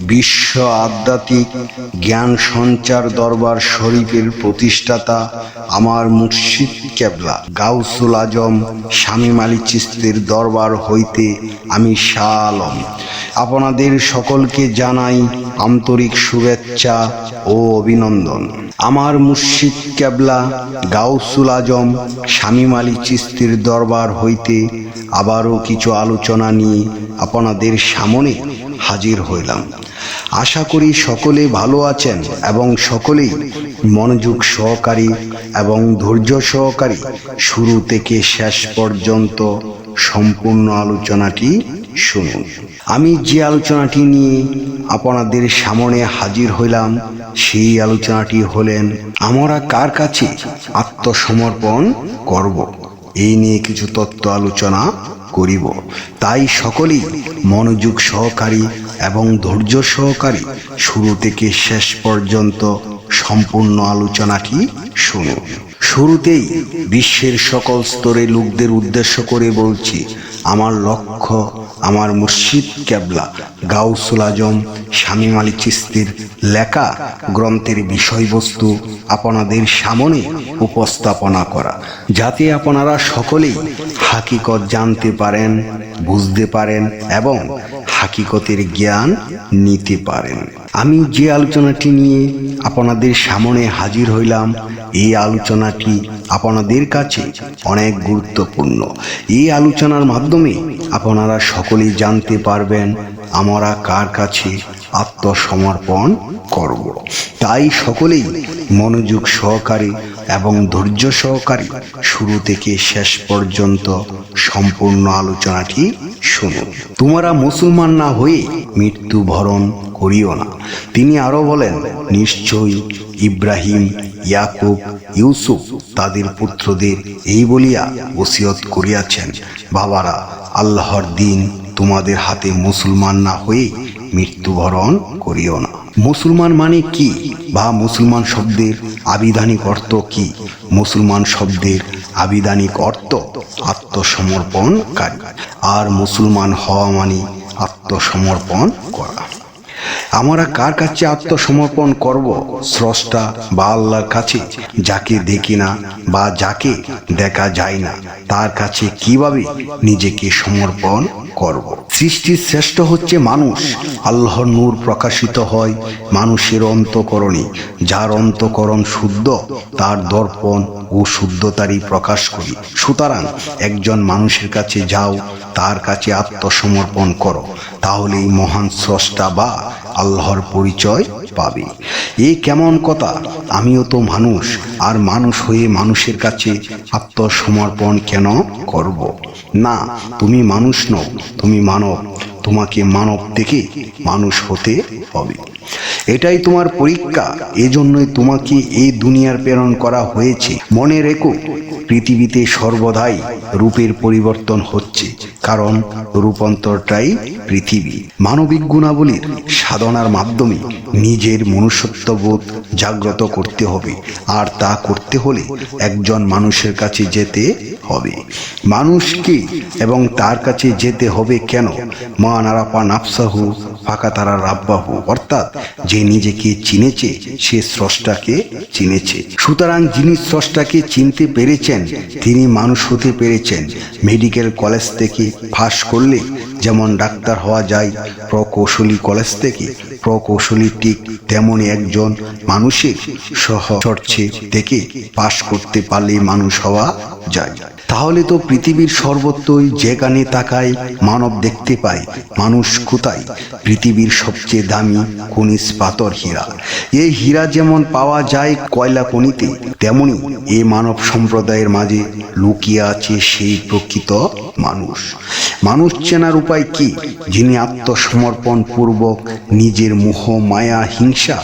বিশ্ব আধ্যাত্মিক জ্ঞান সঞ্চার দরবার শরীফের প্রতিষ্ঠাতা আমার মুর্শিদ কেবলা। গাউসুল আজম, স্বামী আলী চিস্তির দরবার হইতে আমি শাহ আলম আপনাদের সকলকে জানাই আন্তরিক শুভেচ্ছা ও অভিনন্দন। আমার মুর্শিদ কেবলা, গাউসুল আজম, স্বামী আলী চিস্তির দরবার হইতে আবারও কিছু আলোচনা নিয়ে আপনাদের সামনে হাজির হইলাম। আশা করি সকলে ভালো আছেন এবং সকলেই মনোযোগ সহকারী এবং ধৈর্য সহকারী। শুরু থেকে শেষ পর্যন্ত সম্পূর্ণ আলোচনাটি শুনুন। আমি যে আলোচনাটি নিয়ে আপনাদের সামনে হাজির হইলাম, সেই আলোচনাটি হলেন, আমরা কার কাছে আত্মসমর্পণ করব? এই নিয়ে কিছু তত্ত্ব আলোচনা করিব। তাই সকলেই মনোযোগ সহকারী এবং ধৈর্য সহকারী শুরু থেকে শেষ পর্যন্ত সম্পূর্ণ আলোচনাটি শুনুন। শুরুতেই বিশ্বের সকল স্তরে লোকদের উদ্দেশ্য করে বলছি, আমার লক্ষ্য আমার মুর্শিদ ক্যাবলা গাউসুল আজম, শামীম আলী চিস্তির লেখা গ্রন্থের বিষয়বস্তু আপনাদের সামনে উপস্থাপনা করা, যাতে আপনারা সকলেই হাকিকত জানতে পারেন, বুঝতে পারেন এবং হাকিকতের জ্ঞান নিতে পারেন। আমি যে আলোচনাটি নিয়ে আপনাদের সামনে হাজির হইলাম, এই আলোচনাটি আপনাদের কাছে অনেক গুরুত্বপূর্ণ। এই আলোচনার মাধ্যমে আপনারা সকলেই জানতে পারবেন, আমরা কার কাছে আত্মসমর্পণ করব। তাই সকলেই মনোযোগ সহকারে এবং ধৈর্য সহকারে শুরু থেকে শেষ পর্যন্ত সম্পূর্ণ আলোচনাটি শুনুন তোমরা মুসলমান না হয়ে মৃত্যু ভরণ করিও না। তিনি আরও বলেন নিশ্চয়ই ইব্রাহিম, ইয়াকুব, ইউসুফ তাদের পুত্রদের এই বলিয়া ওসিয়ত করিয়াছেন। বাবারা, আল্লাহর দিন তোমাদের হাতে মুসলমান না হয়ে মৃত্যুবরণ করিও না। মুসলমান মানে কি? বা মুসলমান শব্দের আবিধানিক অর্থ কি? মুসলমান শব্দের আবিধানিক অর্থ আত্মসমর্পণকারী আর মুসলমান হওয়া মানে আত্মসমর্পণ করা। আমরা কার কাছে আত্মসমর্পণ করব? স্রষ্টা বা আল্লাহর কাছে, যাকে দেখি না বা যাকে দেখা যায় না, তার কাছে কীভাবে নিজেকে সমর্পণ করব? সৃষ্টির শ্রেষ্ঠ হচ্ছে মানুষ। আল্লাহর নূর প্রকাশিত হয় মানুষের অন্তকরণে। যার অন্তকরণ শুদ্ধ, তার দর্পণ ও শুদ্ধতারই প্রকাশ করি। সুতরাং একজন মানুষের কাছে যাও, তার কাছে আত্মসমর্পণ করো। তাহলে এই মহান স্রষ্টা বা আল্লাহর পরিচয় পাবে। এ কেমন কথা? আমিও তো মানুষ, আর মানুষ হয়ে মানুষের কাছে আত্মসমর্পণ কেন করব? না, তুমি মানুষ নও, তুমি মানব। তোমাকে মানব থেকে মানুষ হতে হবে। এটাই তোমার পরীক্ষা। এজন্যই তোমাকে এই দুনিয়ার প্রেরণ করা হয়েছে। মনে রেখো, পৃথিবীতে সর্বদাই রূপের পরিবর্তন হচ্ছে, কারণ রূপান্তরটাই পৃথিবী। মানবিক গুণাবলীর সাধনার মাধ্যমে নিজের মনুষ্যত্ববোধ জাগ্রত করতে হবে, আর তা করতে হলে একজন মানুষের কাছে যেতে হবে। মানুষকে এবং তার কাছে যেতে হবে কেন? মা নারাপা নাফসাহু ফাঁকা তারা রাব্বাহু, অর্থাৎ যে নিজেকে চিনেছে, সে স্রষ্টাকে চিনেছে। সুতরাং যিনি স্রষ্টাকে চিনতে পেরেছেন, তিনি মানুষ হতে পেরেছেন। মেডিকেল কলেজ থেকে ফাঁস করলে যেমন ডাক্তার হওয়া যায়, প্রকৌশলী কলেজ থেকে প্রকৌশলী ঠিক তেমনই একজন মানুষের সহ থেকে পাশ করতে পারলে মানুষ হওয়া যায়। তাহলে তো পৃথিবীর সর্বত্রই যেখানে তাকায় মানব দেখতে পায়, মানুষ কোথায়? পৃথিবীর সবচেয়ে দামি খনিজ পাথর হীরা। এই হীরা যেমন পাওয়া যায় কয়লা খনিতে, তেমনি এ মানব সম্প্রদায়ের মাঝে লুকিয়ে আছে সেই প্রকৃত মানুষ। মানুষ চেনার উপায় কি? যিনি আত্মসমর্পণ পূর্বক নিজের মোহ, মায়া, হিংসা,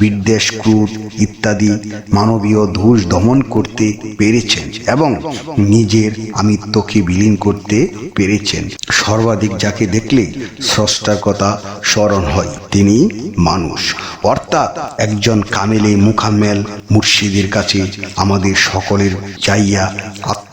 বিদ্বেষ, ক্রোধ ইত্যাদি মানবীয় দোষ দমন করতে পেরেছেন এবং নিজের আমিত্বকে বিলীন করতে পেরেছেন। সর্বাধিক যাকে দেখলে স্রষ্টার কথা স্মরণ হয়, তিনি মানুষ। অর্থাৎ একজন কামেলে মুখামেল মুর্শিদের কাছে আমাদের সকলের চাইয়া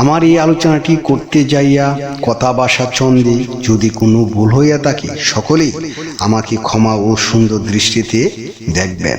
আমার এই আলোচনাটি করতে যাইয়া কথা বাসা চন্দে যদি কোনো ভুল হইয়া থাকে, সকলেই আমাকে ক্ষমা ও সুন্দর দৃষ্টিতে দেখবেন।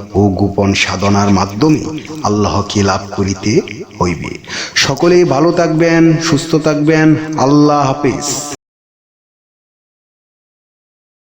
ও গোপন সাধনার মাধ্যমে আল্লাহকে লাভ করিতে হইবে। সকলেই ভালো থাকবেন, সুস্থ থাকবেন। আল্লাহ হাফিজ।